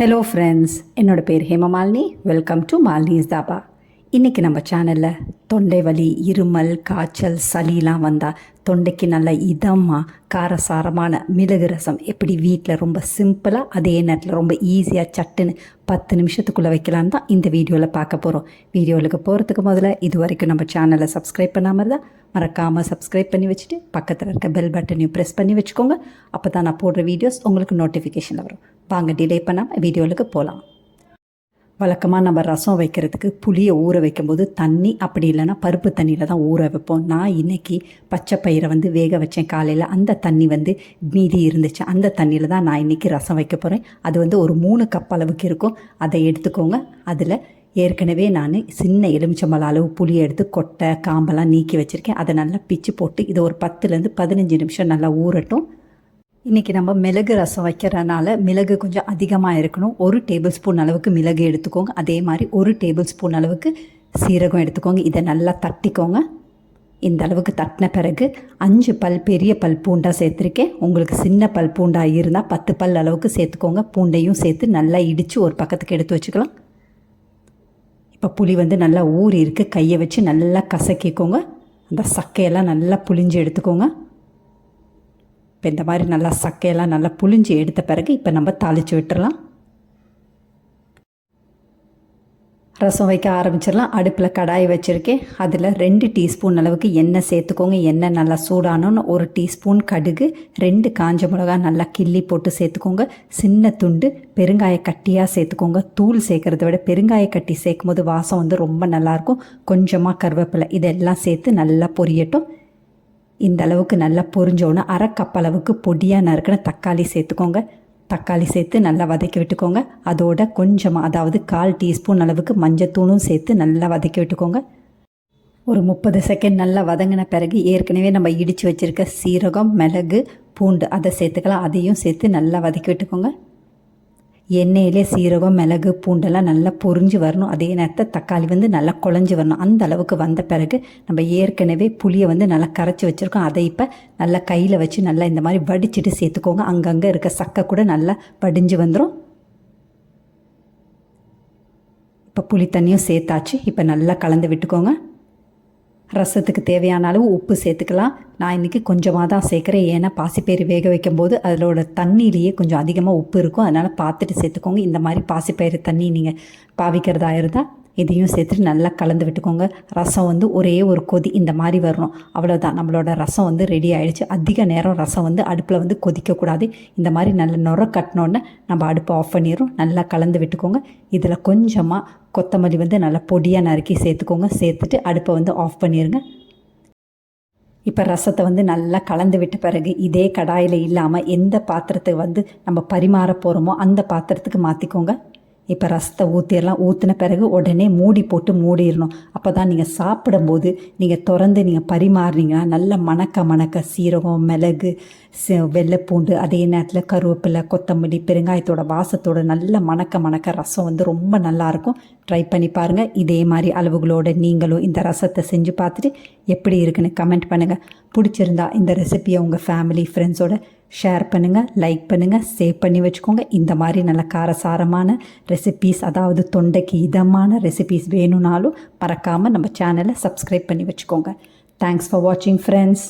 Hello friends என்னோட பேர் Hemamalini welcome to Malini's dhaba. இன்றைக்கி நம்ம சேனலில் தொண்டை வலி இருமல் காய்ச்சல் சளிலாம் வந்தால் தொண்டைக்கு நல்ல இதமாக காரசாரமான மிளகு ரசம் எப்படி வீட்டில் ரொம்ப சிம்பிளாக அதே நேரத்தில் ரொம்ப ஈஸியாக சட்டுன்னு பத்து நிமிஷத்துக்குள்ளே வைக்கலான்னு தான் இந்த வீடியோவில் பார்க்க போகிறோம் வீடியோவுக்கு போகிறதுக்கு முதல்ல இது வரைக்கும் நம்ம சேனலை சப்ஸ்கிரைப் பண்ணாமல் இருந்தால் மறக்காமல் சப்ஸ்கிரைப் பண்ணி வச்சுட்டு பக்கத்தில் இருக்க பெல் பட்டனையும் ப்ரெஸ் பண்ணி வச்சுக்கோங்க. அப்போ தான் நான் போடுற வீடியோஸ் உங்களுக்கு நோட்டிஃபிகேஷனில் வரும். வாங்க டிலே பண்ணாமல் வீடியோவுக்கு போகலாம் வழக்கமாக நம்ம ரசம் வைக்கிறதுக்கு புளியை ஊற வைக்கும்போது தண்ணி அப்படி இல்லைன்னா பருப்பு தண்ணியில் தான் ஊற வைப்போம். நான் இன்றைக்கி பச்சை பயிரை வந்து வேக வச்சேன். காலையில் அந்த தண்ணி வந்து மீதி இருந்துச்சு. அந்த தண்ணியில் தான் நான் இன்றைக்கி ரசம் வைக்க போகிறேன் அது வந்து ஒரு மூணு கப் அளவுக்கு இருக்கும். அதை எடுத்துக்கோங்க. அதில் ஏற்கனவே நான் சின்ன எலுமிச்சம்பழ அளவு புளியை எடுத்து கொட்டை காம்பெல்லாம் நீக்கி வச்சுருக்கேன். அதை நல்லா பிச்சு போட்டு இதை ஒரு பத்துலேருந்து பதினஞ்சு நிமிஷம் நல்லா ஊறட்டும். இன்றைக்கி நம்ம மிளகு ரசம் வைக்கிறனால மிளகு கொஞ்சம் அதிகமாக இருக்கணும். ஒரு டேபிள் ஸ்பூன் அளவுக்கு மிளகு எடுத்துக்கோங்க. அதே மாதிரி ஒரு டேபிள் ஸ்பூன் அளவுக்கு சீரகம் எடுத்துக்கோங்க. இதை நல்லா தட்டிக்கோங்க. இந்த அளவுக்கு தட்டின பிறகு அஞ்சு பல் பெரிய பல் பூண்டாக சேர்த்துருக்கேன். உங்களுக்கு சின்ன பல் பூண்டாக இருந்தால் பத்து பல் அளவுக்கு சேர்த்துக்கோங்க. பூண்டையும் சேர்த்து நல்லா இடித்து ஒரு பக்கத்துக்கு எடுத்து வச்சுக்கலாம். இப்போ புளி வந்து நல்லா ஊறி இருக்குது கையை வச்சு நல்லா கசக்கிக்கோங்க. அந்த சக்கையெல்லாம் நல்லா புளிஞ்சு எடுத்துக்கோங்க. இப்போ இந்த மாதிரி நல்லா சக்கையெல்லாம் நல்லா புளிஞ்சு எடுத்த பிறகு இப்போ நம்ம தாளித்து விட்டுறலாம். ரசம் வைக்க ஆரம்பிச்சிடலாம். அடுப்பில் கடாய் வச்சுருக்கேன். அதில் ரெண்டு டீஸ்பூன் அளவுக்கு எண்ணெய் சேர்த்துக்கோங்க. எண்ணெய் நல்லா சூடானோன்னு ஒரு டீஸ்பூன் கடுகு ரெண்டு காஞ்ச மிளகா நல்லா கிள்ளி போட்டு சேர்த்துக்கோங்க. சின்ன துண்டு பெருங்காய கட்டியாக சேர்த்துக்கோங்க. தூள் சேர்க்குறத விட பெருங்காய கட்டி சேர்க்கும் போது வாசம் வந்து ரொம்ப நல்லாயிருக்கும். கொஞ்சமாக கருவேப்பிலை இதெல்லாம் சேர்த்து நல்லா பொரியட்டும். இந்த அளவுக்கு நல்லா பொரிஞ்சோன்னு அரை கப் அளவுக்கு பொடியாக நறுக்கின தக்காளி சேர்த்துக்கோங்க. தக்காளி சேர்த்து நல்லா வதக்கி விட்டுக்கோங்க. அதோட கொஞ்சமாக அதாவது கால் டீஸ்பூன் அளவுக்கு மஞ்சத்தூளும் சேர்த்து நல்லா வதக்கி விட்டுக்கோங்க. ஒரு முப்பது செகண்ட் நல்லா வதங்கின பிறகு ஏற்கனவே நம்ம இடித்து வச்சுருக்க சீரகம் மிளகு பூண்டு அதை சேர்த்துக்கலாம். அதையும் சேர்த்து நல்லா வதக்கி விட்டுக்கோங்க. எண்ணெயிலே சீரகம் மிளகு பூண்டெல்லாம் நல்லா பொரிஞ்சு வரணும். அதே நேரத்தில் தக்காளி வந்து நல்லா குழஞ்சி வரணும். அந்த அளவுக்கு வந்த பிறகு நம்ம ஏற்கனவே புளியை வந்து நல்லா கரைச்சி வச்சுருக்கோம். அதை இப்போ நல்லா கையில் வச்சு நல்லா இந்த மாதிரி வடிச்சிட்டு சேர்த்துக்கோங்க. அங்கங்கே இருக்க சக்கை கூட நல்லா வடிஞ்சு வந்துடும் இப்போ புளி தண்ணியும் சேர்த்தாச்சு. இப்போ நல்லா கலந்து விட்டுக்கோங்க. ரசத்துக்கு தேவையான அளவு உப்பு சேர்த்துக்கலாம். நான் இன்றைக்கி கொஞ்சமாக தான் சேர்க்குறேன். ஏன்னா பாசிப்பயிறு வேக வைக்கும்போது அதோட தண்ணியிலேயே கொஞ்சம் அதிகமாக உப்பு இருக்கும். அதனால் பார்த்துட்டு சேர்த்துக்கோங்க. இந்த மாதிரி பாசிப்பயிறு தண்ணி நீங்கள் பாவிக்கிறதா இருந்தால் இதையும் சேர்த்துட்டு நல்லா கலந்து விட்டுக்கோங்க. ரசம் வந்து ஒரே ஒரு கொதி இந்த மாதிரி வரணும். அவ்வளோதான் நம்மளோட ரசம் வந்து ரெடி ஆகிடுச்சு அதிக நேரம் ரசம் வந்து அடுப்பில் வந்து கொதிக்கக்கூடாது. இந்த மாதிரி நல்ல நுர கட்டினோடனே நம்ம அடுப்பை ஆஃப் பண்ணிடுறோம். நல்லா கலந்து விட்டுக்கோங்க. இதில் கொஞ்சமாக கொத்தமல்லி வந்து நல்லா பொடியாக நறுக்கி சேர்த்துக்கோங்க. சேர்த்துட்டு அடுப்பை வந்து ஆஃப் பண்ணிடுங்க இப்போ ரசத்தை வந்து நல்லா கலந்து விட்ட பிறகு இதே கடாயில் இல்லாமல் எந்த பாத்திரத்தை வந்து நம்ம பரிமாற போகிறோமோ அந்த பாத்திரத்துக்கு மாற்றிக்கோங்க இப்போ ரசத்தை ஊற்றிடலாம் ஊற்றின பிறகு உடனே மூடி போட்டு மூடிடணும். அப்போ தான் நீங்கள் சாப்பிடும்போது நீங்கள் திறந்து நீங்கள் பரிமாறுனீங்கன்னா நல்ல மணக்க மணக்க சீரகம் மிளகு வெள்ளைப்பூண்டு அதே நேரத்தில் கருவேப்பிலை கொத்தமல்லி பெருங்காயத்தோட வாசத்தோட நல்ல மணக்க மணக்க ரசம் வந்து ரொம்ப நல்லாயிருக்கும் ட்ரை பண்ணி பாருங்கள் இதே மாதிரி அளவுகளோடு நீங்களும் இந்த ரசத்தை செஞ்சு பார்த்துட்டு எப்படி இருக்குன்னு கமெண்ட் பண்ணுங்கள் பிடிச்சிருந்தா இந்த ரெசிபியை உங்கள் ஃபேமிலி ஃப்ரெண்ட்ஸோட ஷேர் பண்ணுங்கள் லைக் பண்ணுங்கள் சேவ் பண்ணி வச்சுக்கோங்க. இந்த மாதிரி நல்ல காரசாரமான ரெசிபீஸ் அதாவது தொண்டைக்கு இதமான ரெசிபீஸ் வேணும்னாலும் மறக்காமல் நம்ம சேனலை சப்ஸ்கிரைப் பண்ணி வச்சுக்கோங்க. தேங்க்ஸ் ஃபார் வாட்சிங் ஃப்ரெண்ட்ஸ்